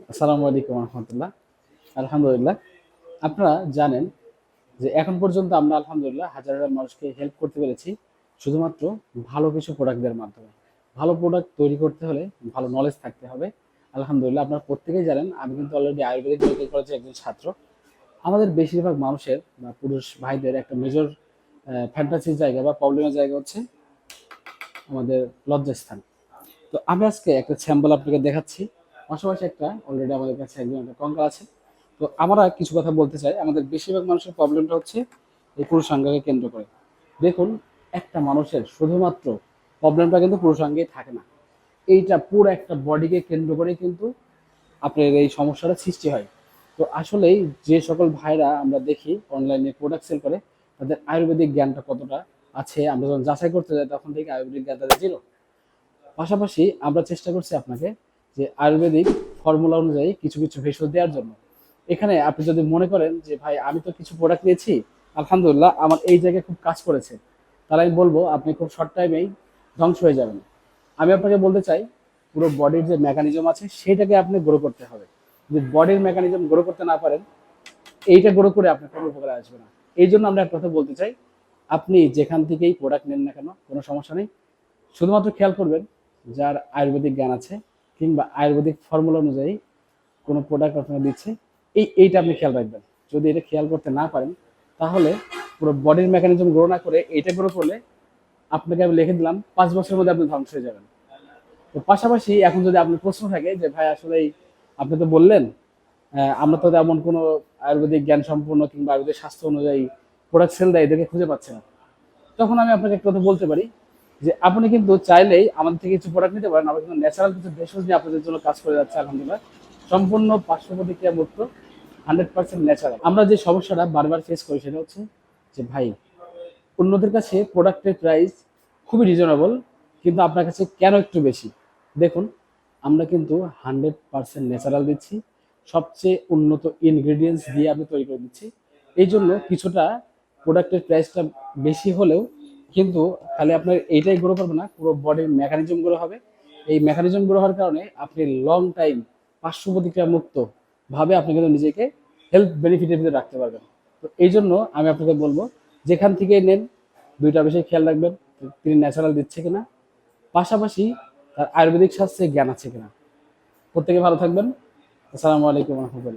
আসসালামু আলাইকুম রহমতুল্লাহ। আলহামদুলিল্লাহ। আপনারা জানেন যে এখন পর্যন্ত আমরা আলহামদুলিল্লাহ হাজার হাজার মানুষকে হেল্প করতে পেরেছি শুধুমাত্র ভালো কিছু প্রোডাক্ট দেওয়ার মাধ্যমে। ভালো প্রোডাক্ট তৈরি করতে হলে ভালো নলেজ থাকতে হবে। আলহামদুলিল্লাহ, আপনারা প্রত্যেকেই জানেন, আমি কিন্তু অলরেডি আয়ুর্বেদিক মেডিকেল কলেজের একজন ছাত্র। আমাদের বেশিরভাগ মানুষের বা পুরুষ ভাইদের একটা মেজর ফ্যান্টাসির জায়গা বা প্রবলেমের জায়গা হচ্ছে আমাদের লজ্জাস্থান। তো আমি আজকে একটা স্যাম্পল আপনাকে দেখাচ্ছি। পাশাপাশি একটা অলরেডি আমাদের কাছে একজন একটা কঙ্কাল আছে। তো আমরা কিছু কথা বলতে চাই। আমাদের বেশিরভাগ মানুষের প্রবলেমটা হচ্ছে এই পুরুষাঙ্গকে কেন্দ্র করে। দেখুন, একটা মানুষের শুধুমাত্র প্রবলেমটা কিন্তু পুরুষাঙ্গেই থাকে না। এইটা পুরো একটা বডিকে কেন্দ্র করে কিন্তু আপনার এই সমস্যাটা সৃষ্টি হয়। তো আসলেই যে সকল ভাইরা আমরা দেখি অনলাইনে প্রোডাক্ট সেল করে, তাদের আয়ুর্বেদিক জ্ঞানটা কতটা আছে, আমরা যখন যাচাই করতে যাই, তখন থেকে আয়ুর্বেদিক জ্ঞান তাদের জিরো পাশাপাশি আমরা চেষ্টা করছি আপনাকে যে আয়ুর্বেদিক ফর্মুলা অনুযায়ী কিছু কিছু ভেষজ দেওয়ার জন্য। এখানে আপনি যদি মনে করেন যে, ভাই, আমি তো কিছু প্রোডাক্ট নিয়েছি, আলহামদুলিল্লাহ আমার এই জায়গায় খুব কাজ করেছে। তাহলে আমি বলব, আপনি খুব শর্ট টাইমেই ধ্বংস হয়ে যাবেন। আমি আপনাকে বলতে চাই, পুরো বডির যে মেকানিজম আছে সেটাকে আপনি গ্রো করতে হবে। যদি বডির মেকানিজম গ্রো করতে না পারেন, এইটা গ্রো করে আপনার কোনো উপকারে আসবে না। এই জন্য আমরা কথা বলতে চাই, আপনি যেখান থেকেই প্রোডাক্ট নেন না কেন, কোনো সমস্যা নেই। শুধুমাত্র খেয়াল করবেন, যার আয়ুর্বেদিক জ্ঞান আছে কিংবা আয়ুর্বেদিক ফর্মুলা অনুযায়ী কোনো প্রোডাক্ট আপনাকে দিচ্ছে, এই এইটা আপনি খেয়াল রাখবেন। যদি এটা খেয়াল করতে না পারেন, তাহলে পুরো বডির মেকানিজম গ্রো না করে এইটা গ্রো করলে আপনাকে আমি লিখে দিলাম, পাঁচ বছরের মধ্যে আপনি ধ্বংস হয়ে যাবেন। তো পাশাপাশি এখন যদি আপনার প্রশ্ন থাকে যে, ভাই, আসলে আপনি তো বললেন আমরা তো তেমন কোনো আয়ুর্বেদিক জ্ঞান সম্পূর্ণ কিংবা আয়ুর্বেদিক স্বাস্থ্য অনুযায়ী প্রোডাক্ট সেল দেয়, এদেরকে খুঁজে পাচ্ছে না। তখন আমি আপনাকে একটা কথা বলতে পারি যে আপনি কিন্তু চাইলেই আমাদের থেকে কিছু প্রোডাক্ট নিতে পারেন আমরা কিন্তু ন্যাচারাল কিছু ভেষজ নিয়ে আপনাদের জন্য কাজ করে যাচ্ছে আলহামদুলিল্লাহ। সম্পূর্ণ পার্শ্ব প্রতিক্রিয়া মুক্ত হান্ড্রেড পার্সেন্ট ন্যাচারাল আমরা যে সমস্যাটা বারবার ফেস করি সেটা হচ্ছে যে ভাই, অন্যদের কাছে প্রোডাক্টের প্রাইস খুবই রিজনেবল কিন্তু আপনার কাছে কেন একটু বেশি? দেখুন, আমরা কিন্তু হান্ড্রেড পার্সেন্ট ন্যাচারাল দিচ্ছি, সবচেয়ে উন্নত ইনগ্রেডিয়েন্টস দিয়ে আমি তৈরি করে দিচ্ছি। এই জন্য কিছুটা প্রোডাক্টের প্রাইসটা বেশি হলেও কিন্তু খালি আপনার এইটাই গ্রো করবে না, পুরো বডির মেকানিজম গ্রো হবে। এই মেকানিজম গ্রো হওয়ার কারণে আপনি লং টাইম পার্শ্ব প্রতিক্রিয়া মুক্ত ভাবে আপনি কিন্তু নিজেকে হেলথ বেনিফিটের ভিতরে রাখতে পারবেন। তো এই জন্য আমি আপনাকে বলব, যেখান থেকে নেন, দুইটা বিষয় খেয়াল রাখবেন, তিনি ন্যাচারাল দিচ্ছে কিনা, পাশাপাশি তার আয়ুর্বেদিক শাস্ত্রে জ্ঞান আছে কিনা। প্রত্যেকে ভালো থাকবেন। আসসালামু আলাইকুম রহমতুল্লাহ।